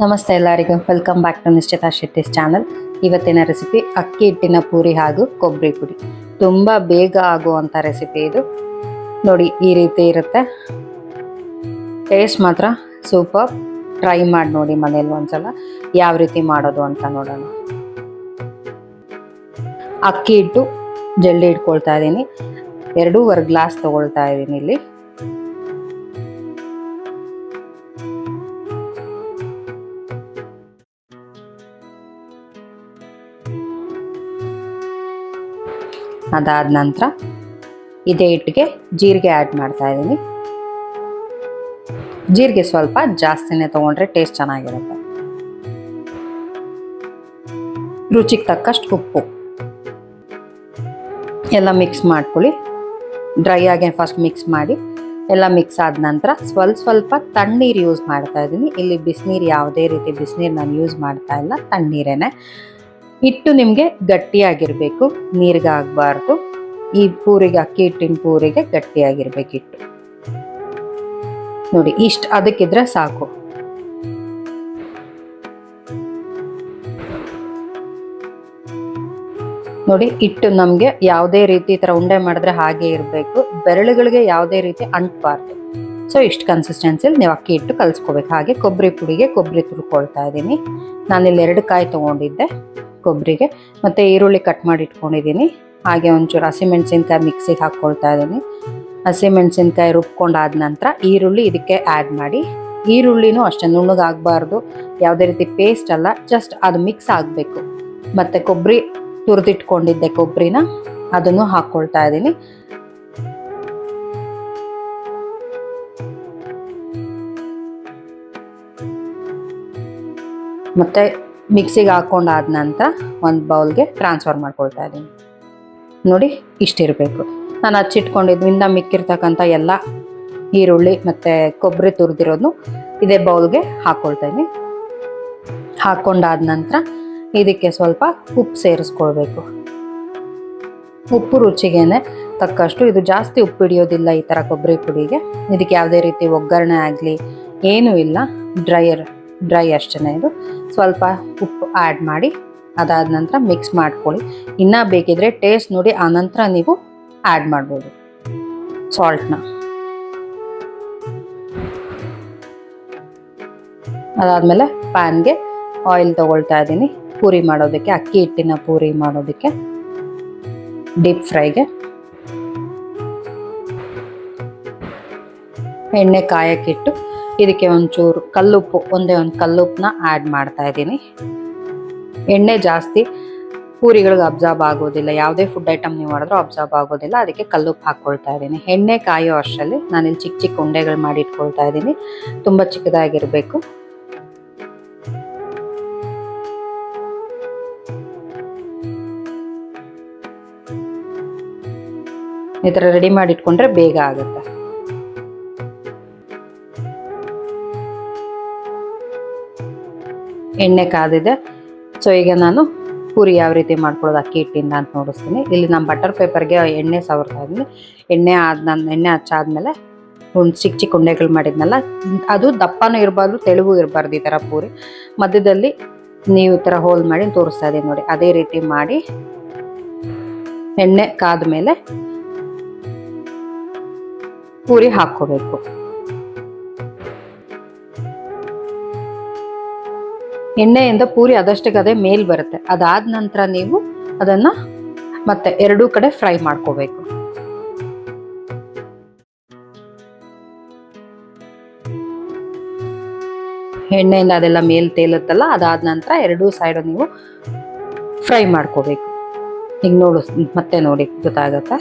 ನಮಸ್ತೆ ಎಲ್ಲರಿಗೂ. Welcome back to Nishchita Shetty's channel ಇವತ್ತಿನ ರೆಸಿಪಿ ಅಕ್ಕಿ ಹಿಟ್ಟಿನ ಪೂರಿ ಹಾಗೂ ಕೊಬ್ಬರಿ ಪುಡಿ. ತುಂಬ ಬೇಗ ಆಗುವಂಥ ರೆಸಿಪಿ ಇದು. ನೋಡಿ, ಈ ರೀತಿ ಇರುತ್ತೆ. ಟೇಸ್ಟ್ ಮಾತ್ರ ಸೂಪರ್ ಟ್ರೈ ಮಾಡಿ ನೋಡಿ ಮನೇಲಿ ಒಂದ್ಸಲ. ಯಾವ ರೀತಿ ಮಾಡೋದು ಅಂತ ನೋಡೋಣ. ಅಕ್ಕಿ ಹಿಟ್ಟು ಜಲ್ದಿ ಇಟ್ಕೊಳ್ತಾ ಇದ್ದೀನಿ. ಎರಡೂವರೆ ಗ್ಲಾಸ್ ತಗೊಳ್ತಾ ಇದ್ದೀನಿ ಇಲ್ಲಿ. ಅದಾದ ನಂತರ ಇದೇ ಹಿಟ್ಟಿಗೆ ಜೀರಿಗೆ ಆ್ಯಡ್ ಮಾಡ್ತಾ ಇದ್ದೀನಿ. ಜೀರಿಗೆ ಸ್ವಲ್ಪ ಜಾಸ್ತಿನೇ ತೊಗೊಂಡ್ರೆ ಟೇಸ್ಟ್ ಚೆನ್ನಾಗಿರುತ್ತೆ. ರುಚಿಗೆ ತಕ್ಕಷ್ಟು ಉಪ್ಪು ಎಲ್ಲ ಮಿಕ್ಸ್ ಮಾಡ್ಕೊಳ್ಳಿ. ಡ್ರೈ ಆಗಿ ಫಸ್ಟ್ ಮಿಕ್ಸ್ ಮಾಡಿ. ಎಲ್ಲ ಮಿಕ್ಸ್ ಆದ ನಂತರ ಸ್ವಲ್ಪ ಸ್ವಲ್ಪ ತಣ್ಣೀರು ಯೂಸ್ ಮಾಡ್ತಾ ಇದ್ದೀನಿ. ಇಲ್ಲಿ ಬಿಸಿನೀರು ಯಾವುದೇ ರೀತಿ ಬಿಸಿನೀರು ನಾನು ಯೂಸ್ ಮಾಡ್ತಾ ಇಲ್ಲ. ತಣ್ಣೀರೇನೆ. ಹಿಟ್ಟು ನಿಮಗೆ ಗಟ್ಟಿಯಾಗಿರಬೇಕು, ನೀರಿಗೆ ಆಗಬಾರ್ದು. ಈ ಪೂರಿಗೆ, ಅಕ್ಕಿ ಹಿಟ್ಟಿನ ಪೂರಿಗೆ ಗಟ್ಟಿಯಾಗಿರ್ಬೇಕು ಹಿಟ್ಟು ನೋಡಿ, ಇಷ್ಟು ಅದಕ್ಕಿದ್ರೆ ಸಾಕು. ನೋಡಿ, ಹಿಟ್ಟು ನಮಗೆ ಯಾವುದೇ ರೀತಿ ಈ ಥರ ಉಂಡೆ ಮಾಡಿದ್ರೆ ಹಾಗೆ ಇರಬೇಕು. ಬೆರಳುಗಳಿಗೆ ಯಾವುದೇ ರೀತಿ ಅಂಟಬಾರ್ದು. ಸೊ ಇಷ್ಟು ಕನ್ಸಿಸ್ಟೆನ್ಸಿಲಿ ನೀವು ಅಕ್ಕಿ ಹಿಟ್ಟು ಕಲಿಸ್ಕೋಬೇಕು. ಹಾಗೆ ಕೊಬ್ಬರಿ ಪುಡಿಗೆ ಕೊಬ್ಬರಿ ತುರ್ಕೊಳ್ತಾ ಇದ್ದೀನಿ. ನಾನಿಲ್ಲಿ ಎರಡು ಕಾಯಿ ತೊಗೊಂಡಿದ್ದೆ. ಕೊಬ್ಬರಿಗೆ. ಮತ್ತು ಈರುಳ್ಳಿ ಕಟ್ ಮಾಡಿ ಇಟ್ಕೊಂಡಿದ್ದೀನಿ. ಹಾಗೆ ಒಂಚೂರು ಹಸಿಮೆಣ್ಸಿನ್ಕಾಯಿ ಮಿಕ್ಸಿಗೆ ಹಾಕ್ಕೊಳ್ತಾ ಇದ್ದೀನಿ. ಹಸಿಮೆಣ್ಸಿನ್ಕಾಯಿ ರುಬ್ಕೊಂಡಾದ ನಂತರ ಈರುಳ್ಳಿ ಇದಕ್ಕೆ ಆ್ಯಡ್ ಮಾಡಿ. ಈರುಳ್ಳಿನೂ ಅಷ್ಟೇ ನುಣ್ಣಗಾಗಬಾರ್ದು. ಯಾವುದೇ ರೀತಿ ಪೇಸ್ಟ್ ಅಲ್ಲ ಜಸ್ಟ್ ಅದು ಮಿಕ್ಸ್ ಆಗಬೇಕು. ಮತ್ತು ಕೊಬ್ಬರಿ ತುರಿದಿಟ್ಕೊಂಡಿದ್ದೆ ಕೊಬ್ಬರಿನ, ಅದನ್ನು ಹಾಕ್ಕೊಳ್ತಾ ಇದ್ದೀನಿ. ಮತ್ತು ಮಿಕ್ಸಿಗೆ ಹಾಕ್ಕೊಂಡಾದ ನಂತರ ಒಂದು ಬೌಲ್ಗೆ ಟ್ರಾನ್ಸ್ಫರ್ ಮಾಡ್ಕೊಳ್ತಾ ಇದ್ದೀನಿ. ನೋಡಿ ಇಷ್ಟಿರಬೇಕು ನಾನು ಹಚ್ಚಿಟ್ಕೊಂಡಿದ್ದರಿಂದ ಮಿಕ್ಕಿರ್ತಕ್ಕಂಥ ಎಲ್ಲ ಈರುಳ್ಳಿ ಮತ್ತು ಕೊಬ್ಬರಿ ತುರಿದಿರೋದು ಇದೇ ಬೌಲ್ಗೆ ಹಾಕ್ಕೊಳ್ತಾ ಇದ್ದೀನಿ. ಹಾಕ್ಕೊಂಡಾದ ನಂತರ ಇದಕ್ಕೆ ಸ್ವಲ್ಪ ಉಪ್ಪು ಸೇರಿಸ್ಕೊಳ್ಬೇಕು. ಉಪ್ಪು ರುಚಿಗೇನೆ ತಕ್ಕಷ್ಟು, ಇದು ಜಾಸ್ತಿ ಉಪ್ಪು ಹಿಡಿಯೋದಿಲ್ಲ ಈ ಥರ ಕೊಬ್ಬರಿ ಪುಡಿಗೆ. ಇದಕ್ಕೆ ಯಾವುದೇ ರೀತಿ ಒಗ್ಗರಣೆ ಆಗಲಿ, ಏನೂ ಇಲ್ಲ. ಡ್ರೈಯರ್ ಡ್ರೈ ಅಷ್ಟೇ ಇದು. ಸ್ವಲ್ಪ ಉಪ್ಪು ಆ್ಯಡ್ ಮಾಡಿ, ಅದಾದ ನಂತರ ಮಿಕ್ಸ್ ಮಾಡ್ಕೊಳ್ಳಿ. ಇನ್ನೂ ಬೇಕಿದ್ರೆ ಟೇಸ್ಟ್ ನೋಡಿ ಆನಂತರ ನೀವು ಆ್ಯಡ್ ಮಾಡ್ಬೋದು. ಸಾಲ್ಟ್ನ ಅದಾದಮೇಲೆ ಪ್ಯಾನ್ಗೆ ಆಯಿಲ್ ತೊಗೊಳ್ತಾ ಇದ್ದೀನಿ. ಪೂರಿ ಮಾಡೋದಕ್ಕೆ, ಅಕ್ಕಿ ಹಿಟ್ಟಿನ ಪೂರಿ ಮಾಡೋದಕ್ಕೆ ಡೀಪ್ ಫ್ರೈಗೆ ಎಣ್ಣೆ ಕಾಯಕ್ಕಿಟ್ಟು ಇದಕ್ಕೆ ಒಂಚೂರು ಕಲ್ಲುಪ್ಪು, ಒಂದೇ ಒಂದು ಕಲ್ಲುಪ್ಪನ್ನ ಆ್ಯಡ್ ಮಾಡ್ತಾ ಇದ್ದೀನಿ. ಎಣ್ಣೆ ಜಾಸ್ತಿ. ಪೂರಿಗಳಿಗೆ ಅಬ್ಸಾರ್ಬ್ ಆಗೋದಿಲ್ಲ. ಯಾವುದೇ ಫುಡ್ ಐಟಮ್ ನೀವು ಮಾಡಿದ್ರೂ ಅಬ್ಸಾರ್ಬ್ ಆಗೋದಿಲ್ಲ. ಅದಕ್ಕೆ ಕಲ್ಲುಪ್ಪು ಹಾಕ್ಕೊಳ್ತಾ ಇದ್ದೀನಿ. ಎಣ್ಣೆ ಕಾಯೋ ಅಷ್ಟರಲ್ಲಿ ನಾನಿಲ್ಲಿ ಚಿಕ್ಕ ಚಿಕ್ಕ ಉಂಡೆಗಳು ಮಾಡಿ ಇಟ್ಕೊಳ್ತಾ ಇದ್ದೀನಿ. ತುಂಬ ಚಿಕ್ಕದಾಗಿರಬೇಕು. ಈ ಥರ ರೆಡಿ ಮಾಡಿ ಇಟ್ಕೊಂಡ್ರೆ ಬೇಗ ಆಗುತ್ತೆ. ಎಣ್ಣೆ ಕಾದಿದೆ. ಸೊ ಈಗ ನಾನು ಪೂರಿ ಯಾವ ರೀತಿ ಮಾಡ್ಕೊಳ್ಳೋದು ಅಕ್ಕಿ ಹಿಟ್ಟಿಂದ ಅಂತ ನೋಡಿಸ್ತೀನಿ. ಇಲ್ಲಿ ನಾನು ಬಟರ್ ಪೇಪರ್ಗೆ ಎಣ್ಣೆ ಸವರ್ತಾ ಇದ್ದೀನಿ ಎಣ್ಣೆ ಆದ ನಾನು, ಎಣ್ಣೆ ಹಚ್ಚಾದ್ಮೇಲೆ ಒಂದು ಚಿಕ್ಕ ಚಿಕ್ಕ ಉಂಡೆಗಳು ಮಾಡಿದ್ನಲ್ಲ, ಅದು ದಪ್ಪನೂ ಇರಬಾರ್ದು, ತೆಳುವು ಇರಬಾರ್ದು ಈ ಥರ ಪೂರಿ. ಮಧ್ಯದಲ್ಲಿ ನೀವು ಈ ಥರ ಹೋಲ್ ಮಾಡಿ ತೋರಿಸ್ತಾ ಇದ್ದೀನಿ ನೋಡಿ. ಅದೇ ರೀತಿ ಮಾಡಿ ಎಣ್ಣೆ ಕಾದ ಮೇಲೆ ಪೂರಿ ಹಾಕ್ಕೋಬೇಕು. ಎಣ್ಣೆಯಿಂದ ಪೂರಿ ಅದಷ್ಟಕ್ಕೆ ಅದೇ ಮೇಲ್ ಬರುತ್ತೆ. ಅದಾದ ನಂತರ ನೀವು ಅದನ್ನ ಮತ್ತೆ ಎರಡೂ ಕಡೆ ಫ್ರೈ ಮಾಡ್ಕೋಬೇಕು. ಎಣ್ಣೆಯಿಂದ ಅದೆಲ್ಲ ಮೇಲ್ ತೇಲುತ್ತಲ್ಲ, ಅದಾದ ನಂತರ ಎರಡೂ ಸೈಡು ನೀವು ಫ್ರೈ ಮಾಡ್ಕೋಬೇಕು. ಈಗ ನೋಡು, ಮತ್ತೆ ನೋಡಿ ಗೊತ್ತಾಗತ್ತೆ?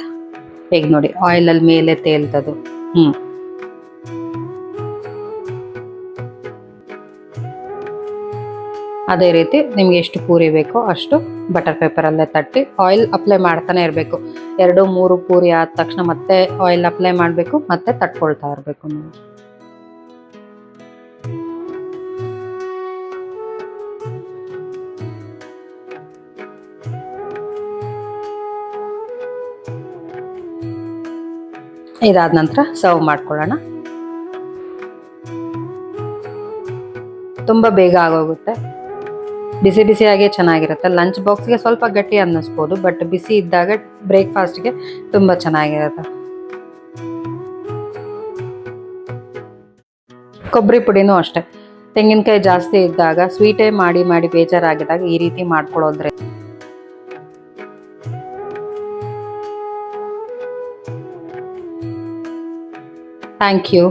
ಈಗ ನೋಡಿ ಆಯಿಲಲ್ಲಿ ಮೇಲೆ ತೇಲ್ತದು ಹ್ಞೂ ಅದೇ ರೀತಿ ನಿಮ್ಗೆ ಎಷ್ಟು ಪೂರಿ ಬೇಕೋ ಅಷ್ಟು ಬಟರ್ ಪೇಪರಲ್ಲೇ ತಟ್ಟಿ ಆಯಿಲ್ ಅಪ್ಲೈ ಮಾಡ್ತಾನೆ ಇರಬೇಕು. ಎರಡು, ಮೂರು ಪೂರಿ ಆದ ತಕ್ಷಣ ಮತ್ತೆ ಆಯಿಲ್ ಅಪ್ಲೈ ಮಾಡಬೇಕು, ಮತ್ತೆ ತಟ್ಕೊಳ್ತಾ ಇರಬೇಕು ನೀವು. ಇದಾದ ನಂತರ ಸರ್ವ್ ಮಾಡ್ಕೊಳ್ಳೋಣ. ತುಂಬ ಬೇಗ ಆಗೋಗುತ್ತೆ. ಬಿಸಿ ಬಿಸಿಯಾಗೆ ಚೆನ್ನಾಗಿರುತ್ತೆ. ಲಂಚ್ ಬಾಕ್ಸ್ಗೆ ಸ್ವಲ್ಪ ಗಟ್ಟಿ ಅನ್ನಿಸ್ಬೋದು ಬಟ್ ಬಿಸಿ ಇದ್ದಾಗ ಬ್ರೇಕ್ಫಾಸ್ಟ್ಗೆ ತುಂಬ ಚೆನ್ನಾಗಿರುತ್ತೆ. ಕೊಬ್ಬರಿ ಪುಡಿನೂ ಅಷ್ಟೇ. ತೆಂಗಿನಕಾಯಿ ಜಾಸ್ತಿ ಇದ್ದಾಗ ಸ್ವೀಟೇ ಮಾಡಿ ಮಾಡಿ ಬೇಜಾರಾಗಿದ್ದಾಗ ಈ ರೀತಿ ಮಾಡ್ಕೊಳ್ಳೋದ್ರೆ ಥ್ಯಾಂಕ್ ಯು